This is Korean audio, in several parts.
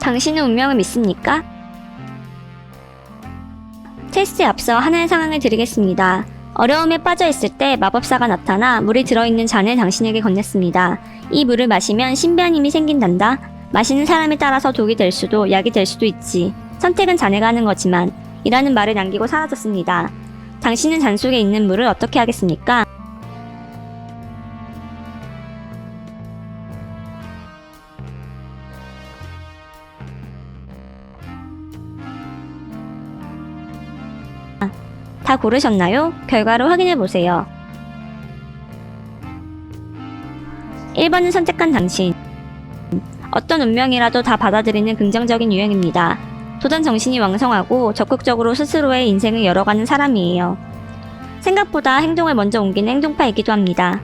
당신은 운명을 믿습니까? 테스트에 앞서 하나의 상황을 드리겠습니다. 어려움에 빠져 있을 때 마법사가 나타나 물에 들어있는 잔을 당신에게 건넸습니다. 이 물을 마시면 신비한 힘이 생긴단다. 마시는 사람에 따라서 독이 될 수도 약이 될 수도 있지. 선택은 자네가 하는 거지만 이라는 말을 남기고 사라졌습니다. 당신은 잔 속에 있는 물을 어떻게 하겠습니까? 다 고르셨나요? 결과를 확인해 보세요. 1번은 선택한 당신. 어떤 운명이라도 다 받아들이는 긍정적인 유형입니다. 도전 정신이 왕성하고 적극적으로 스스로의 인생을 열어가는 사람이에요. 생각보다 행동을 먼저 옮기는 행동파이기도 합니다.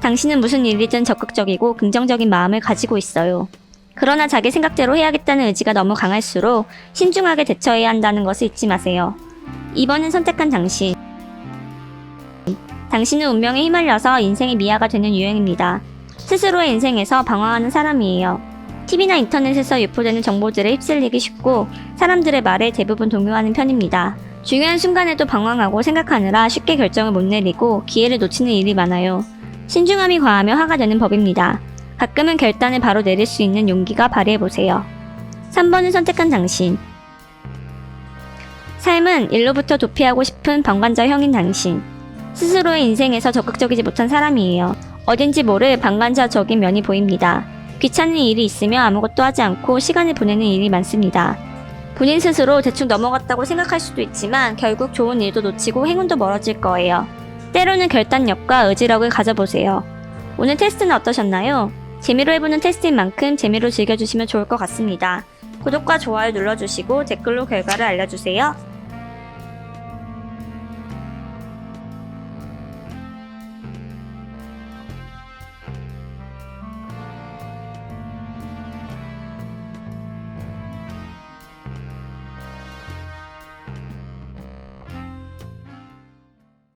당신은 무슨 일이든 적극적이고 긍정적인 마음을 가지고 있어요. 그러나 자기 생각대로 해야겠다는 의지가 너무 강할수록 신중하게 대처해야 한다는 것을 잊지 마세요. 2번은 선택한 당신. 당신은 운명에 휘말려서 인생의 미아가 되는 유형입니다. 스스로의 인생에서 방황하는 사람이에요. TV나 인터넷에서 유포되는 정보들에 휩쓸리기 쉽고 사람들의 말에 대부분 동요하는 편입니다. 중요한 순간에도 방황하고 생각하느라 쉽게 결정을 못 내리고 기회를 놓치는 일이 많아요. 신중함이 과하며 화가 되는 법입니다. 가끔은 결단을 바로 내릴 수 있는 용기가 발휘해보세요. 3번을 선택한 당신. 삶은 일로부터 도피하고 싶은 방관자형인 당신. 스스로의 인생에서 적극적이지 못한 사람이에요. 어딘지 모를 방관자적인 면이 보입니다. 귀찮은 일이 있으며 아무것도 하지 않고 시간을 보내는 일이 많습니다. 본인 스스로 대충 넘어갔다고 생각할 수도 있지만 결국 좋은 일도 놓치고 행운도 멀어질 거예요. 때로는 결단력과 의지력을 가져보세요. 오늘 테스트는 어떠셨나요? 재미로 해보는 테스트인 만큼 재미로 즐겨주시면 좋을 것 같습니다. 구독과 좋아요 눌러주시고 댓글로 결과를 알려주세요.